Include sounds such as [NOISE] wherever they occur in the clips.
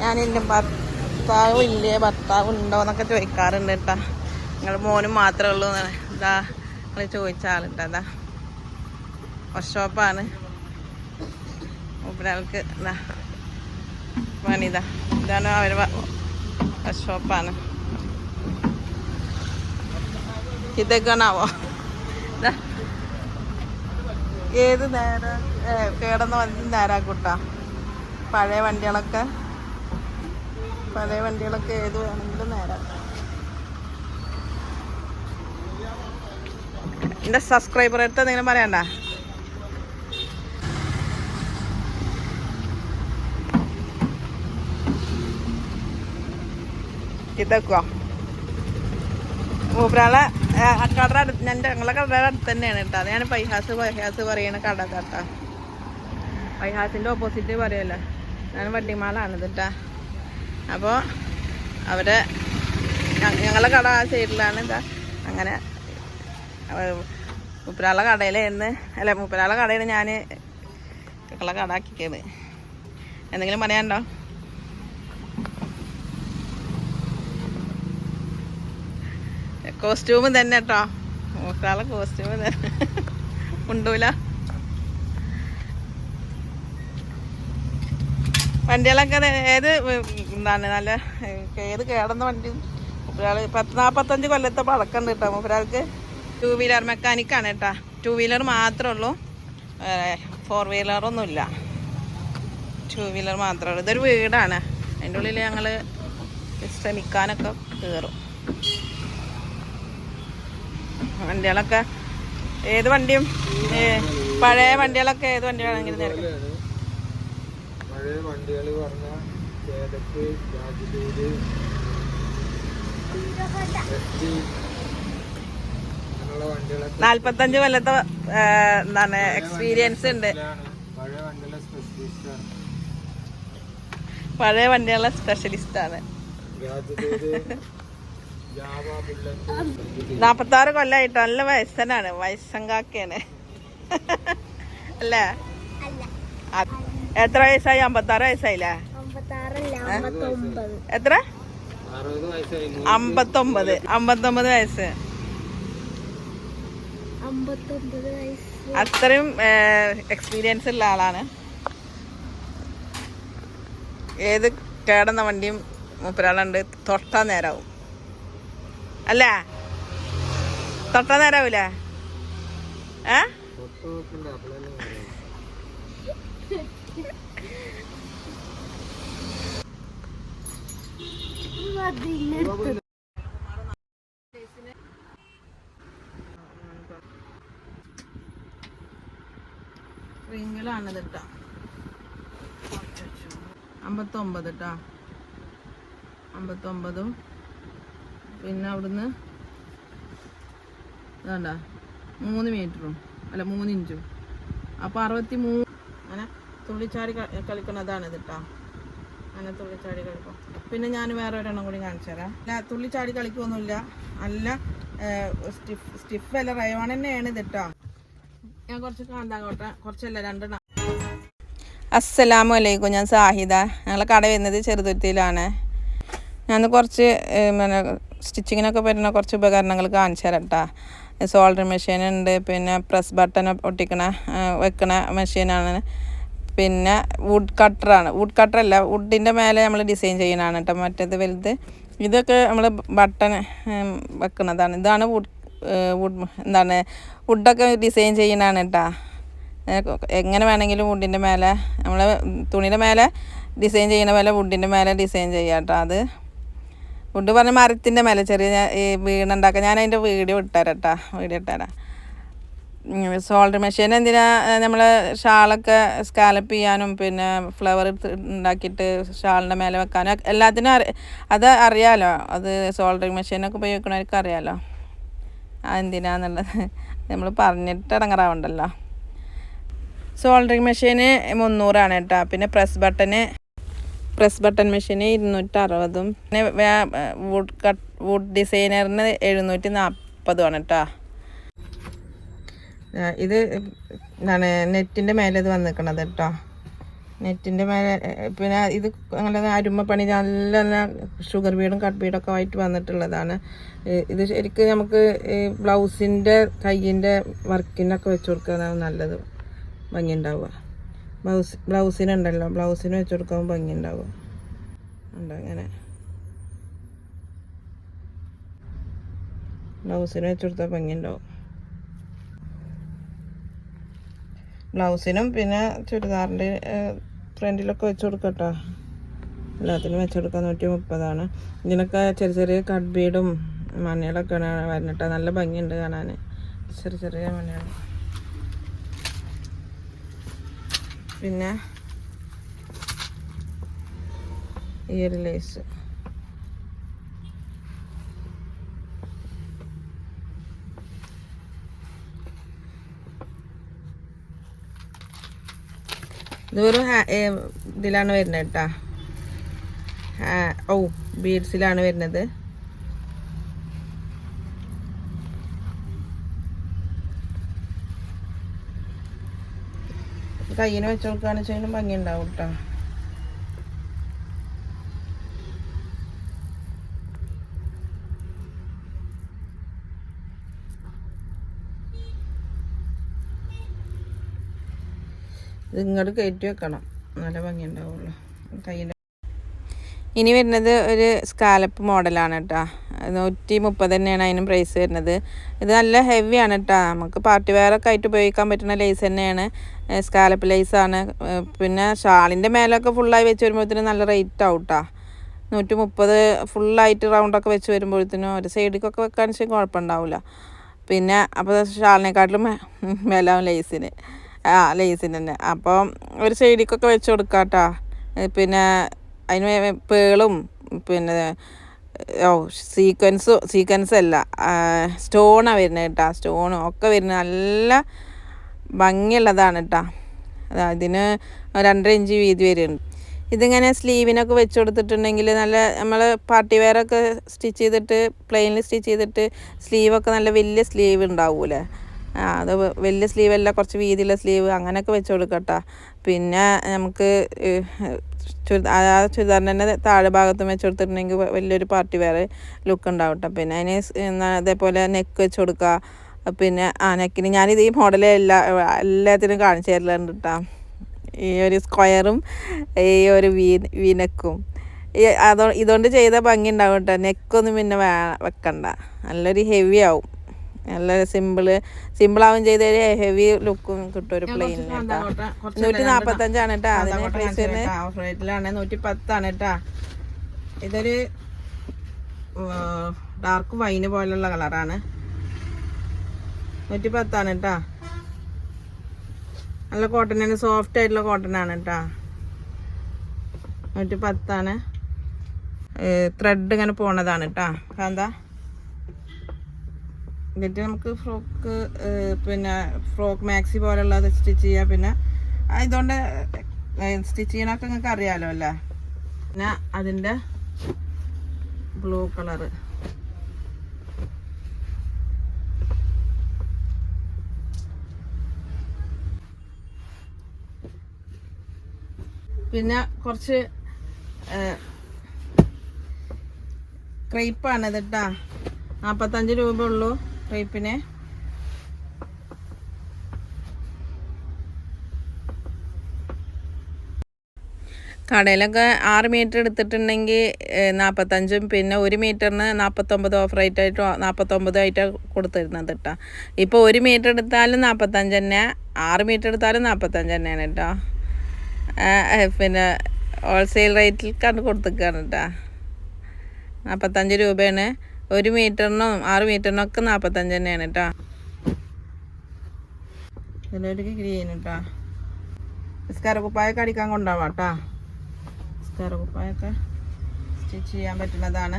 ഞാൻ എന്റെ ഭർത്താവ് ഇല്ലേ ഭർത്താവ് ഉണ്ടോ എന്നൊക്കെ ചോദിക്കാറുണ്ട് കേട്ടാ നിങ്ങളുടെ മോനും മാത്രമേ ഉള്ളൂ എന്നാണ്. ഇതാ നിങ്ങൾ ചോദിച്ച ആളുണ്ട്. അതാ. വർക്ക്ഷോപ്പാണ് ഒരാൾക്ക് ഇതാ പണിതാ. ഇതാണ് അവർ വർക്ക്ഷോപ്പാണ് ഇതൊക്കെയാണാവോ ഇതാ. ഏത് നേരം? കേടന്ന് വണ്ടി നേരാക്കൂട്ടാ. പഴയ വണ്ടികളൊക്കെ പഴയ വണ്ടികളൊക്കെ ഏത് വേണമെങ്കിലും നേരാക്കാം എന്റെ സബ്സ്ക്രൈബർ അടുത്ത് എന്തെങ്കിലും പറയണ്ട? ഇതൊക്കെ മൂപ്പരാളെ ഞാൻ ഞങ്ങളെ കടയുടെ അടുത്ത് തന്നെയാണ് കേട്ടോ. അത് ഞാൻ പൈഹാസ് പൈഹാസ് പറയണ കട കേട്ടോ പൈഹാസിന്റെ ഓപ്പോസിറ്റ് പറയല്ലോ? ഞാൻ വണ്ടിമാളാണ് കേട്ടാ. അപ്പോൾ അവരെ ഞങ്ങളെ കട ആ സൈഡിലാണ് ഇതാ. അങ്ങനെ മുപ്പരാളെ കടയിൽ എന്ന് അല്ല മുപ്പരാളെ കടയിൽ ഞാൻ കട ആക്കിയത് എന്തെങ്കിലും പറയാനുണ്ടോ കോസ്റ്റ്യൂം തന്നെ കേട്ടോ. മുപ്പരാളെ കോസ്റ്റ്യൂം തന്നെ. ഉണ്ടൂല വണ്ടികളൊക്കെ ഏത് എന്താണ് നല്ല ഏത് കേടന്ന വണ്ടി? ഒരാൾ പത്ത് നാൽപ്പത്തഞ്ച് കൊല്ലത്തെ പഴക്കമുണ്ട് കേട്ടോ. ഒരാൾക്ക് ടൂ വീലർ മെക്കാനിക്കാണ് കേട്ടോ. ടൂ വീലർ മാത്രമേ ഉള്ളൂ. ഫോർ വീലറൊന്നുമില്ല ടൂ വീലർ മാത്രമേ ഉള്ളൂ. ഇതൊരു വീടാണ്. അതിന്റെ ഉള്ളിൽ ഞങ്ങൾ ശ്രമിക്കാനൊക്കെ കയറും വണ്ടികളൊക്കെ ഏത് വണ്ടിയും പഴയ വണ്ടികളൊക്കെ ഏത് വണ്ടിയാണെങ്കിലും തിരക്കും പഴയ വണ്ടികൾ പറഞ്ഞ ചേതക്ക് വണ്ടികളൊക്കെ നാല്പത്തഞ്ച് കൊല്ലത്തെ എന്താണ് എക്സ്പീരിയൻസ് ഉണ്ട്. പഴയ വണ്ടികളെ സ്പെഷ്യലിസ്റ്റ് ആണ്. [LAUGHS] നാപ്പത്താറ് കൊല്ലായിട്ട് നല്ല വയസ്സനാണ് വയസ്സങ്കാക്കയാണ് [LAUGHS] അല്ലേ? എത്ര വയസ്സായി? അമ്പത്താറ് വയസ്സായില്ലേ? എത്ര? അമ്പത്തൊമ്പത്. അമ്പത്തൊമ്പത് വയസ്സ്. അത്രയും എക്സ്പീരിയൻസ് ഉള്ള ആളാണ്. ഏത് കേടുന്ന വണ്ടിയും മൂപ്പരാളുണ്ട്. തൊട്ടാ നേരാവും. അല്ല? തൊട്ടാ നേരാവൂലേ? ഏ തൊട്ട് നോക്കണ്ട അപ്പോഴല്ലേ അറിയാം. റിങ്ങിലാണ് അമ്പത്തൊമ്പത് കേട്ടോ അമ്പത്തൊമ്പതും പിന്നെ അവിടുന്ന് വേണ്ട മൂന്ന് മീറ്ററും അല്ല മൂന്ന് ഇഞ്ചും. അറുപത്തി മൂന്ന് അങ്ങനെ തുള്ളിച്ചാടി കളിക്കുന്നതാണ് കളിക്കണതാണ് ഇത് കേട്ടോ അങ്ങനെ തുള്ളിച്ചാടി കളിക്കും. പിന്നെ ഞാൻ വേറെ ഒരെണ്ണം കൂടി കാണിച്ചു തരാം. അല്ല തുള്ളിച്ചാടി കളിക്കൊന്നുമില്ല. നല്ല സ്റ്റിഫ് സ്റ്റിഫ് അല്ല. റയോൺ തന്നെയാണ് ഇത് കേട്ടോ ഞാൻ കുറച്ച് കാന്താങ്കോട്ട കുറച്ചല്ല രണ്ടെണ്ണം. അസ്സലാമു അലൈക്കും. ഞാൻ സാഹിദ. ഞങ്ങളെ കട വരുന്നത് ചെറുതുരുത്തിയിലാണ്. ഞാൻ കുറച്ച് പിന്നെ സ്റ്റിച്ചിങ്ങിനൊക്കെ പറ്റുന്ന കുറച്ച് ഉപകരണങ്ങൾ കാണിച്ചു തരാം കേട്ടോ സോൾഡർ മെഷീൻ ഉണ്ട്. പിന്നെ പ്രസ് ബട്ടൺ ഒട്ടിക്കണ വെക്കണ മെഷീനാണ്. പിന്നെ വുഡ് കട്ടറാണ് വുഡ് കട്ടറല്ല വുഡിന്റെ മേലെ നമ്മൾ ഡിസൈൻ ചെയ്യണതാണ് കേട്ടോ മറ്റേത് വലുത്. ഇതൊക്കെ നമ്മൾ ബട്ടൺ വെക്കുന്നതാണ്. ഇതാണ് വുഡ് വുഡ് എന്താണ് വുഡൊക്കെ ഡിസൈൻ ചെയ്യണതാണ് കേട്ടോ എങ്ങനെ വേണമെങ്കിലും വുഡിന്റെ മേലെ നമ്മൾ തുണിയുടെ മേലെ ഡിസൈൻ ചെയ്യുന്ന പോലെ വുഡിന്റെ മേലെ ഡിസൈൻ ചെയ്യാം കേട്ടോ അത്. വുഡ് പറഞ്ഞ മരത്തിന്റെ മേലെ ചെറിയ ഈ വീണുണ്ടാക്കാം ഞാൻ അതിന്റെ വീഡിയോ ഇട്ടുതരാം കേട്ടോ വീഡിയോ ഇട്ടുതരാം സോൾഡർ മെഷീൻ എന്തിനാ നമ്മൾ ഷാളൊക്കെ സ്കാലപ്പ് ചെയ്യാനും പിന്നെ ഫ്ലവർ ഉണ്ടാക്കിയിട്ട് ഷാളിന്റെ മേലെ വെക്കാനും എല്ലാത്തിനും അറി അത് അറിയാലോ. അത് സോൾഡറിങ് മെഷീനൊക്കെ ഉപയോഗിക്കണവർക്ക് അറിയാലോ. എന്തിനാന്നുള്ളത്. നമ്മൾ പറഞ്ഞിട്ട് ഇടങ്ങറാവണ്ടല്ലോ സോൾഡറിങ് മെഷീന് മുന്നൂറാണ് കേട്ടോ. പിന്നെ പ്രസ് ബട്ടന് പ്രസ് ബട്ടൺ മെഷീന് ഇരുന്നൂറ്റി അറുപതും പിന്നെ വുഡ് കട്ട് വുഡ് ഡിസൈനറിന് എഴുന്നൂറ്റി നാൽപ്പതുമാണ് കേട്ടോ. ഇത് എന്താണ് നെറ്റിന്റെ മേലെ ഇത് വന്നിക്കണത് കേട്ടോ. നെറ്റിന്റെ മേലെ പിന്നെ ഇത് അങ്ങനെ പണി നല്ല നല്ല ഷുഗർ ബീഡും കട്ട് ബീഡും ഒക്കെ ആയിട്ട് വന്നിട്ടുള്ളതാണ്. ഇത് ശരിക്കും നമുക്ക് ബ്ലൗസിന്റെ കയ്യിന്റെ വർക്കിനൊക്കെ വെച്ച് കൊടുക്കുന്നതാണ് നല്ലത്. ഭംഗി ഉണ്ടാവുക ബ്ലൗസ് ബ്ലൗസിനുണ്ടല്ലോ ബ്ലൗസിന് വെച്ച് കൊടുക്കുമ്പോൾ ഭംഗി ഉണ്ടാവുക ഉണ്ട് അങ്ങനെ ബ്ലൗസിന് വെച്ച് കൊടുത്താൽ ഭംഗി ഉണ്ടാവും ബ്ലൗസിനും പിന്നെ ചുരിദാറിന്റെ ഫ്രണ്ടിലൊക്കെ വെച്ച് കൊടുക്കട്ടോ. എല്ലാത്തിനും വെച്ച് കൊടുക്കാൻ നൂറ്റി മുപ്പതാണ് ഇതിനൊക്കെ ചെറിയ ചെറിയ കട്ട് ബീഡും മണികളൊക്കെ വരണിട്ടാ നല്ല ഭംഗിയുണ്ട് കാണാൻ ചെറിയ ചെറിയ മണികൾ പിന്നെ ഇയർ ലേസ്. ഇത് വെറും ഹാ- ഏ, ഇതിലാണ് വരുന്നത് കേട്ടാ ഓ ബീഡ്സിലാണ് വരുന്നത്. കയ്യിന് വെച്ച് കൊടുക്കുകയാണെന്ന് വെച്ചാൽ ഭംഗി ഉണ്ടാവും കേട്ടോ ഇങ്ങോട്ട് കയറ്റി വെക്കണം. നല്ല ഭംഗി ഉണ്ടാവുള്ളൂ ഇനി വരുന്നത് ഒരു സ്കാലപ്പ് മോഡലാണ് കേട്ടോ നൂറ്റി മുപ്പത് തന്നെയാണ് അതിനും പ്രൈസ് വരുന്നത്. ഇത് നല്ല ഹെവിയാണ് കേട്ടോ നമുക്ക് പാർട്ടി വെയറൊക്കെ ആയിട്ട് ഉപയോഗിക്കാൻ പറ്റുന്ന ലേസ് തന്നെയാണ്. സ്കാലപ്പ് ലേസാണ് പിന്നെ ഷാളിന്റെ മേലൊക്കെ ഫുള്ളായി വെച്ച് വരുമ്പോഴത്തേനും നല്ല റേറ്റ് ആവും കേട്ടോ നൂറ്റി മുപ്പത് ഫുള്ളായിട്ട് റൗണ്ടൊക്കെ വെച്ച് വരുമ്പോഴത്തേനും ഒരു സൈഡിക്കൊക്കെ വെക്കാൻ വെച്ചാൽ കുഴപ്പമുണ്ടാവില്ല പിന്നെ അപ്പോൾ ഷാളിനെക്കാട്ടിലും മേലാവും ലേസിന് ആ ലേസിന് തന്നെ അപ്പം ഒരു സൈഡിക്കൊക്കെ വെച്ച് കൊടുക്കാം കേട്ടോ പിന്നെ അതിന് പേളും പിന്നെ ഓ സീക്വൻസ് സീക്വൻസ് അല്ല. സ്റ്റോണാണ് വരുന്നത് കേട്ടോ സ്റ്റോണും. ഒക്കെ വരുന്നത് നല്ല ഭംഗിയുള്ളതാണ് കേട്ടോ. അതിന് രണ്ടര ഇഞ്ച് വീതി വരുന്നുണ്ട് ഇതിങ്ങനെ സ്ലീവിനൊക്കെ വെച്ച് കൊടുത്തിട്ടുണ്ടെങ്കിൽ നല്ല നമ്മൾ പാർട്ടി വെയറൊക്കെ സ്റ്റിച്ച് ചെയ്തിട്ട് പ്ലെയിനിൽ സ്റ്റിച്ച് ചെയ്തിട്ട് സ്ലീവൊക്കെ നല്ല വലിയ സ്ലീവ് ഉണ്ടാവൂലേ? അത് വലിയ സ്ലീവ് അല്ല കുറച്ച് വീതിയുള്ള സ്ലീവ് അങ്ങനെയൊക്കെ വെച്ച് കൊടുക്കട്ടോ. പിന്നെ നമുക്ക് ചുരിദാ ആ ചുരിദാറിന്റെ തന്നെ താഴെ ഭാഗത്തും വെച്ച് കൊടുത്തിട്ടുണ്ടെങ്കിൽ വലിയൊരു പാർട്ടി വേറെ ലുക്ക് ഉണ്ടാവും കേട്ടോ പിന്നെ അതിന് അതേപോലെ നെക്ക് വെച്ച് കൊടുക്കുക പിന്നെ ആ നെക്കിന് ഞാനിത് ഈ മോഡലേ എല്ലാ എല്ലാത്തിനും കാണിച്ചു തരലുണ്ട് കേട്ടോ ഈ ഒരു സ്ക്വയറും ഈ ഒരു വീ വീനക്കും അതോ ഇതുകൊണ്ട് ചെയ്ത ഭംഗി ഉണ്ടാവും കേട്ടോ നെക്കൊന്നും പിന്നെ വേ വെക്കണ്ട. നല്ലൊരു ഹെവി ആവും. നല്ല സിമ്പിൾ സിമ്പിളാവും ചെയ്ത ഹെവി ലുക്കും കിട്ടും ഒരു പ്ലെയിനിൽ നൂറ്റി നാപ്പത്തഞ്ചാണ് കേട്ടോ അതിന് പ്രൈസ് വരുന്നത് ഓഫ് റേറ്റിലാണ് നൂറ്റി പത്താണ് കേട്ടാ ഇതൊരു ഡാർക്ക് വൈന് പോലുള്ള കളറാണ് നൂറ്റി പത്താണ് കേട്ടാ നല്ല കോട്ടൺ ആണ്. സോഫ്റ്റ് ആയിട്ടുള്ള കോട്ടൺ ആണ് കേട്ടാ നൂറ്റി പത്താണ് ത്രെഡ് ഇങ്ങനെ പോണതാണ് കേട്ടാ കാന്താ എന്നിട്ട് നമുക്ക് ഫ്രോക്ക് പിന്നെ ഫ്രോക്ക് മാക്സി പോലുള്ളത് സ്റ്റിച്ച് ചെയ്യാം. പിന്നെ ഇതുകൊണ്ട് സ്റ്റിച്ച് ചെയ്യണമൊക്കെ നിങ്ങൾക്ക് അറിയാമല്ലോ അല്ലേ? പിന്നെ അതിന്റെ ബ്ലൂ കളറ്. പിന്നെ കുറച്ച് ക്രൈപ്പാണ് ഇതിട്ടാ നാൽപ്പത്തഞ്ച് രൂപ ഉള്ളൂ ക്രേപ്പിന് കടയിലൊക്കെ ആറ് മീറ്റർ എടുത്തിട്ടുണ്ടെങ്കിൽ നാൽപ്പത്തഞ്ചും പിന്നെ ഒരു മീറ്ററിന് നാൽപ്പത്തൊമ്പത് ഓഫ് റേറ്റ് ആയിട്ട് നാൽപ്പത്തൊമ്പതും ആയിട്ടാണ് കൊടുത്തിരുന്നത് കേട്ടോ ഇപ്പോൾ ഒരു മീറ്റർ എടുത്താലും നാൽപ്പത്തഞ്ച് തന്നെ ആറ് മീറ്റർ എടുത്താലും നാൽപ്പത്തഞ്ച് തന്നെയാണ് കേട്ടോ പിന്നെ ഹോൾസെയിൽ റേറ്റിൽ കണ്ട് കൊടുത്തേക്കാണ് കേട്ടോ നാൽപ്പത്തഞ്ച് രൂപയാണ്. ഒരു മീറ്ററിനും ആറ് മീറ്ററിനും ഒക്കെ നാൽപ്പത്തഞ്ച് തന്നെയാണ് കേട്ടോ ഇതിലൊരു ഗ്രീൻ കേട്ടോ നിസ്കാരക്കുപ്പായൊക്കെ അടിക്കാൻ കൊണ്ടാവാം കേട്ടോ കുപ്പായൊക്കെ സ്റ്റിച്ച് ചെയ്യാൻ പറ്റുന്നതാണ്.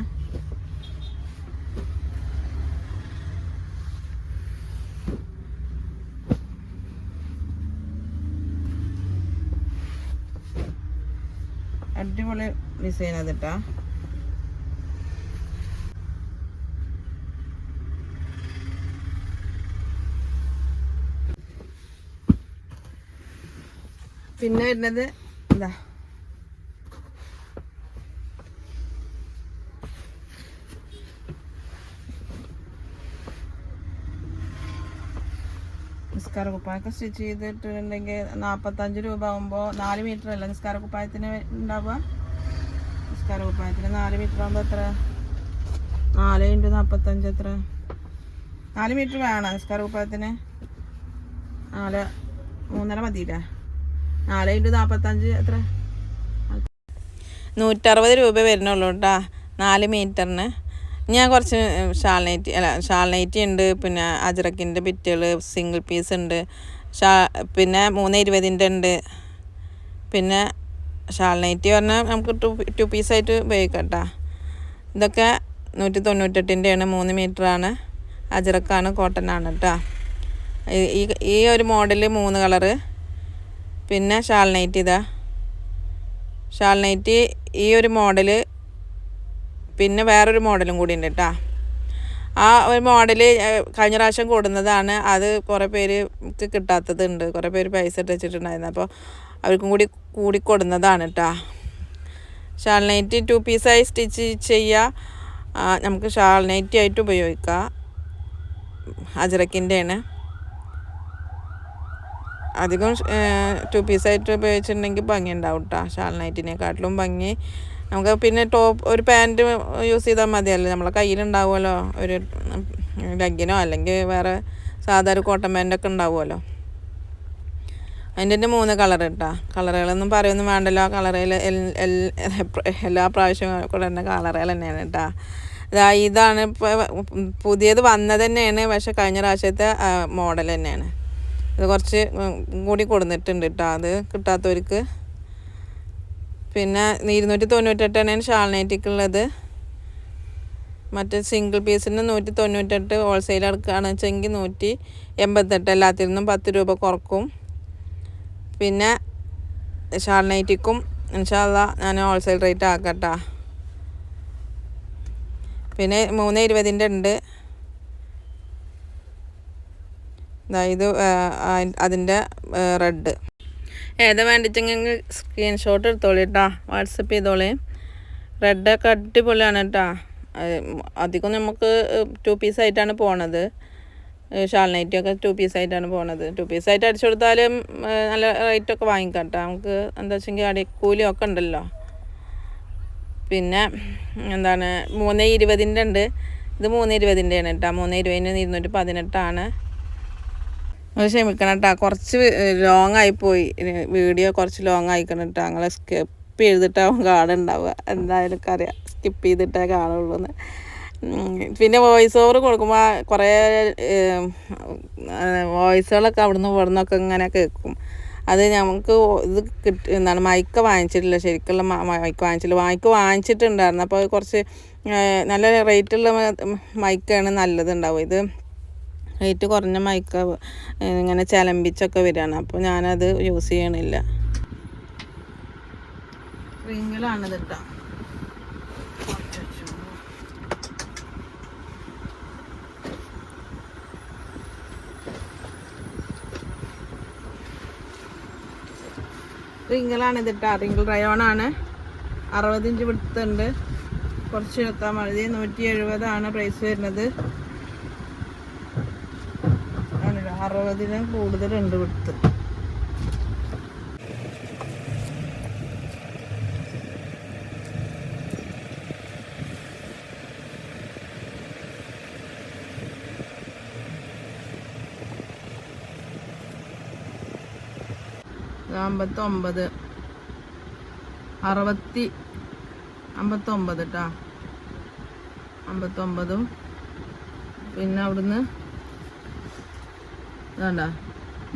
അടിപൊളി ഡിസൈൻ അതിട്ടാ പിന്നെ വരുന്നത് എന്താ? നിസ്കാര കുപ്പായൊക്കെ സ്റ്റിച്ച് ചെയ്തിട്ടുണ്ടെങ്കിൽ നാൽപ്പത്തഞ്ച് രൂപ ആകുമ്പോൾ നാല് മീറ്റർ അല്ല നിസ്കാര കുപ്പായത്തിന് ഉണ്ടാവുക? നിസ്കാര കുപ്പായത്തിന് നാല് മീറ്റർ ആകുമ്പോൾ എത്ര? നാല് ഇന്റു നാൽപ്പത്തഞ്ച് എത്ര? നാല് മീറ്റർ വേണം നിസ്കാര കുപ്പായത്തിന്. നാല് മൂന്നര മതിയില്ലേ? നാല് ഇന്റു നാൽപ്പത്തഞ്ച് എത്ര? നൂറ്ററുപത് രൂപ വരുന്നുള്ളൂ കേട്ടോ. നാല് മീറ്ററിന്. ഞാൻ കുറച്ച് ഷാൾ നൈറ്റി അല്ല ഷാൾ നൈറ്റി ഉണ്ട്. പിന്നെ അജറക്കിന്റെ ബിറ്റുകൾ സിംഗിൾ പീസ് ഉണ്ട്. ഷാ പിന്നെ മൂന്ന് ഇരുപതിന്റെ ഉണ്ട്. പിന്നെ ഷാൾ നൈറ്റി പറഞ്ഞാൽ നമുക്ക് ടു ടു പീസായിട്ട് ഉപയോഗിക്കാം കേട്ടോ. ഇതൊക്കെ നൂറ്റി തൊണ്ണൂറ്റെട്ടിന്റെയാണ് മൂന്ന് മീറ്ററാണ്. അജറക്കാണ് കോട്ടൺ ആണ് കേട്ടോ. ഈ ഈ ഒരു മോഡൽ മൂന്ന് കളറ്. പിന്നെ ഷാൾ നൈറ്റ് ഇതാ. ഷാൾ നൈറ്റ് ഈ ഒരു മോഡൽ പിന്നെ വേറൊരു മോഡലും കൂടി ഉണ്ട് കേട്ടോ ആ ഒരു മോഡൽ കഴിഞ്ഞ പ്രാവശ്യം കൂടുന്നതാണ്. അത് കുറേ പേർക്ക് കിട്ടാത്തതുണ്ട് കുറേ പേര് പൈസ ഇട്ട് വെച്ചിട്ടുണ്ടായിരുന്നു അപ്പോൾ അവർക്കും കൂടി കൂടി കൊടുന്നതാണ് കേട്ടോ ഷാൾ നൈറ്റ് ടു പീസായി സ്റ്റിച്ച് ചെയ്യുക നമുക്ക് ഷാൾ നൈറ്റി ആയിട്ട് ഉപയോഗിക്കാം. അജറക്കിന്റെയാണ് അധികം ടു പീസായിട്ട് ഉപയോഗിച്ചിട്ടുണ്ടെങ്കിൽ ഭംഗി ഉണ്ടാവും കേട്ടോ ഷാൾ നൈറ്റിനെക്കാട്ടിലും ഭംഗി. നമുക്ക് പിന്നെ ടോപ്പ് ഒരു പാന്റ് യൂസ് ചെയ്താൽ മതിയല്ലോ. നമ്മളെ കയ്യിലുണ്ടാവുമല്ലോ. ഒരു ലഗിനോ അല്ലെങ്കിൽ വേറെ സാധാരണ കോട്ടൺ പാന്റൊക്കെ ഉണ്ടാവുമല്ലോ. അതിന്റെ തന്നെ മൂന്ന് കളർ കേട്ടോ കളറുകളൊന്നും പറയൊന്നും വേണ്ടല്ലോ. ആ കളറിൽ എല്ലാ പ്രാവശ്യവും കൂടെ തന്നെ കളറുകൾ തന്നെയാണ് കേട്ടോ ഇതാ ഇതാണ് പുതിയത് വന്നത് തന്നെയാണ്. പക്ഷെ കഴിഞ്ഞ പ്രാവശ്യത്തെ മോഡൽ തന്നെയാണ്. ഇത് കുറച്ച് കൂടി കൊടുത്തിട്ടുണ്ട് കേട്ടോ അത് കിട്ടാത്തവർക്ക്. പിന്നെ ഇരുന്നൂറ്റി തൊണ്ണൂറ്റെട്ടാണ് ഷാൾ നൈറ്റിക്കുള്ളത് മറ്റേ സിംഗിൾ പീസിന് നൂറ്റി തൊണ്ണൂറ്റെട്ട് ഹോൾസെയിൽ എടുക്കുകയാണെന്ന് വെച്ചെങ്കിൽ നൂറ്റി എൺപത്തെട്ട് എല്ലാത്തിനും പത്ത് രൂപ കുറക്കും. പിന്നെ ഷാൾ നൈറ്റിക്കും ഇൻഷാല്ല ഞാൻ ഹോൾസെയിൽ റേറ്റ് ആക്കട്ടാ. പിന്നെ മൂന്ന് ഇരുപതിന്റെ ഉണ്ട്. ഇത് അതിന്റെ റെഡ്. ഏതാ വേണ്ടിച്ചെങ്കിൽ സ്ക്രീൻഷോട്ട് എടുത്തോളി കേട്ടോ വാട്സപ്പ് ചെയ്തോളി. റെഡൊക്കെ അടിപൊളിയാണ് കേട്ടോ അധികം നമുക്ക് ടു പീസായിട്ടാണ് പോണത്. ഷാൾ നൈറ്റൊക്കെ ടു പീസായിട്ടാണ് പോണത്. ടു പീസായിട്ട് അടിച്ചു കൊടുത്താലും നല്ല നല്ല റേറ്റൊക്കെ വാങ്ങിക്കാം കേട്ടോ നമുക്ക് എന്താ വെച്ചെങ്കിൽ അടിക്കൂലിയൊക്കെ ഉണ്ടല്ലോ. പിന്നെ എന്താണ് മൂന്ന് ഇരുപതിന്റെ ഉണ്ട്. ഇത് മൂന്ന് ഇരുപതിന്റെയാണ് കേട്ടോ മൂന്ന് ഇരുപതിന് ഇരുന്നൂറ്റി പതിനെട്ടാണ്. അത് ക്ഷമിക്കണം കേട്ടോ കുറച്ച് ലോങ് ആയിപ്പോയി. വീഡിയോ കുറച്ച് ലോങ് ആയിക്കണം കേട്ടോ ഞങ്ങളെ സ്കിപ്പ് ചെയ്തിട്ടാവും കാണുണ്ടാവുക എന്തായാലും അറിയാം. സ്കിപ്പ് ചെയ്തിട്ടേ കാണുള്ളൂ എന്ന്. പിന്നെ വോയിസ് ഓവർ കൊടുക്കുമ്പോൾ കുറേ വോയിസുകളൊക്കെ അവിടുന്ന് ഇവിടുന്നൊക്കെ ഇങ്ങനെ കേൾക്കും അത് നമുക്ക് ഇത് കിട്ടി എന്താണ് മൈക്ക് വാങ്ങിച്ചിട്ടില്ല. ശരിക്കുള്ള മൈക്ക് വാങ്ങിച്ചില്ല. മൈക്ക് വാങ്ങിച്ചിട്ടുണ്ടായിരുന്നു. അപ്പോൾ കുറച്ച് നല്ല റേറ്റുള്ള മൈക്കാണ് നല്ലതുണ്ടാവും ഇത് റേറ്റ് കുറഞ്ഞ മൈക്ക ഇങ്ങനെ ചലമ്പിച്ചൊക്കെ വരികയാണ് അപ്പോൾ ഞാനത് യൂസ് ചെയ്യണില്ല. റിങ്ങിലാണിത് കേട്ടോ റിങ്ങിലാണ് ഇതിട്ടാ. റിങ്കിൾ റയോണാണ് അറുപതിഞ്ച് വിടുത്തുണ്ട് കുറച്ച് എടുത്താൽ മതി. നൂറ്റി എഴുപതാണ് പ്രൈസ് വരുന്നത്. അറുപതിനും കൂടുതലുണ്ട് വിടുത്ത് അമ്പത്തൊമ്പത്. അറുപത്തി അമ്പത്തൊമ്പത് കേട്ടോ അമ്പത്തൊമ്പതും പിന്നെ അവിടുന്ന് വേണ്ട.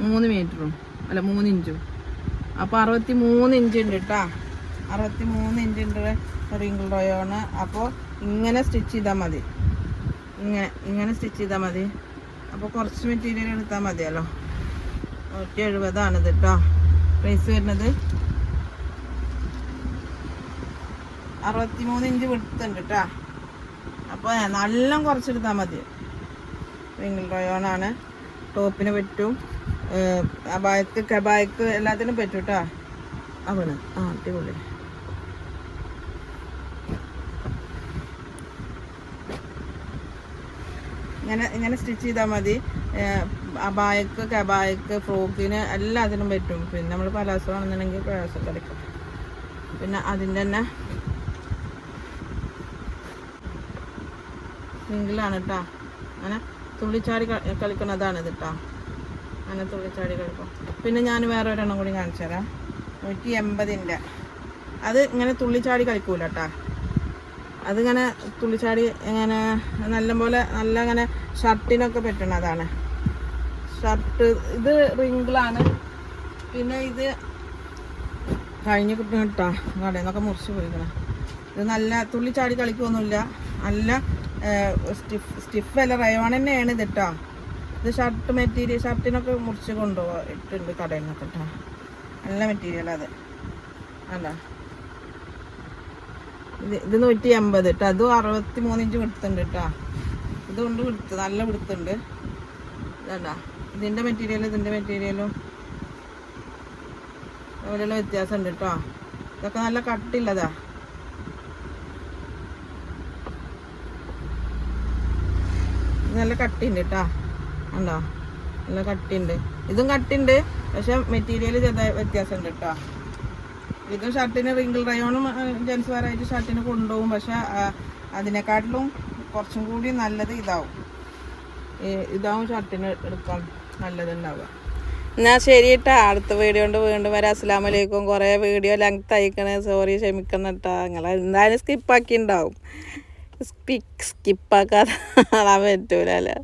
മൂന്ന് മീറ്ററും അല്ല മൂന്ന് ഇഞ്ചും അപ്പോൾ അറുപത്തി മൂന്ന് ഇഞ്ച് ഉണ്ട് കേട്ടോ അറുപത്തി മൂന്ന് ഇഞ്ച് ഉണ്ട് റിങ്കിൾ റോയാണ് അപ്പോൾ ഇങ്ങനെ സ്റ്റിച്ച് ചെയ്താൽ മതി. ഇങ്ങനെ ഇങ്ങനെ സ്റ്റിച്ച് ചെയ്താൽ മതി. അപ്പോൾ കുറച്ച് മെറ്റീരിയൽ എടുത്താൽ മതിയല്ലോ. നൂറ്റി ഇത് കേട്ടോ പ്രൈസ് വരുന്നത് അറുപത്തി മൂന്ന് ഇഞ്ച് വിടുത്തുണ്ട് കേട്ടോ അപ്പോൾ നല്ല കുറച്ചെടുത്താൽ മതി. റിങ്കിൾ റയോണാണ് ടോപ്പിന് പറ്റും. അബായക്ക് കബായക്ക് എല്ലാത്തിനും പറ്റും കേട്ടോ അവണ് ആ അടിപൊളി. ഇങ്ങനെ ഇങ്ങനെ സ്റ്റിച്ച് ചെയ്താൽ മതി. അബായക്ക് കബായക്ക് ഫ്രോക്കിന് എല്ലാത്തിനും പറ്റും. പിന്നെ നമ്മൾ പലാസോ ആണെന്നുണ്ടെങ്കിൽ പലാസോ കളിക്കും. പിന്നെ അതിന്റെ തന്നെ സിംഗിളാണ് കേട്ടോ അങ്ങനെ തുള്ളിച്ചാടി കളിക്കുന്നതാണ് ഇത് കേട്ടോ അങ്ങനെ തുള്ളിച്ചാടി കളിക്കും. പിന്നെ ഞാൻ വേറെ ഒരെണ്ണം കൂടി കാണിച്ചു തരാം നൂറ്റി എൺപതിന്റെ അത് ഇങ്ങനെ തുള്ളിച്ചാടി കളിക്കൂല കേട്ടോ അതിങ്ങനെ തുള്ളിച്ചാടി ഇങ്ങനെ നല്ലപോലെ നല്ല ഇങ്ങനെ ഷർട്ടിനൊക്കെ പറ്റണതാണ് ഷർട്ട് ഇത് റിങ്കിളാണ് പിന്നെ ഇത് കഴിഞ്ഞ് കിട്ടും കേട്ടോ കടയിൽ നിന്നൊക്കെ മുറിച്ച് പോയിക്കണം. ഇത് നല്ല തുള്ളിച്ചാടി കളിക്കൊന്നുമില്ല നല്ല സ്റ്റിഫ് സ്റ്റിഫ് അല്ല റയോൺ തന്നെയാണ് ഇത് കേട്ടോ ഇത് ഷർട്ട് മെറ്റീരിയൽ ഷർട്ടിനൊക്കെ മുറിച്ച് കൊണ്ടുപോകാം ഇട്ടുണ്ട് കടയിൽ നിന്നൊക്കെ കേട്ടോ നല്ല മെറ്റീരിയൽ അത്. അല്ല ഇത് ഇത് നൂറ്റി എൺപത് കേട്ടോ അതും അറുപത്തി മൂന്ന് ഇഞ്ച് കൊടുത്തുണ്ട് കേട്ടോ ഇതുകൊണ്ട് കൊടുത്ത് നല്ല കൊടുത്തുണ്ട് ഇതാ ഇതിന്റെ മെറ്റീരിയൽ ഇതിന്റെ മെറ്റീരിയലും അതുപോലെയുള്ള വ്യത്യാസമുണ്ട് കേട്ടോ ഇതൊക്കെ നല്ല കട്ടില്ലതാ ഇത് നല്ല കട്ടിയുണ്ട് കേട്ടോ കണ്ടോ? നല്ല കട്ടിയുണ്ട്. ഇതും കട്ടിയുണ്ട് പക്ഷെ മെറ്റീരിയൽ ചെറുതായ വ്യത്യാസം ഉണ്ട് കേട്ടോ ഇതും ഷർട്ടിന് റിങ്കിൾ റയോണും ജെൻസ് വെയർ ആയിട്ട് ഷർട്ടിന് കൊണ്ടുപോകും. പക്ഷെ അതിനെക്കാട്ടിലും കുറച്ചും കൂടി നല്ലത് ഇതാവും. ഇതാവും ഷർട്ടിന് എടുക്കാൻ നല്ലതുണ്ടാവുക. എന്നാ ശരി കേട്ടാ അടുത്ത വീഡിയോ കൊണ്ട് വീണ്ടും വരാം. അസ്സാം വലൈക്കും കുറേ വീഡിയോ ലെങ്ത് അയക്കണേ സോറി ക്ഷമിക്കണം കേട്ടാ നിങ്ങൾ എന്തായാലും സ്കിപ്പാക്കി ഉണ്ടാവും സ്കിപ്പാക്കാതെ കാണാൻ പറ്റൂല അല്ലേ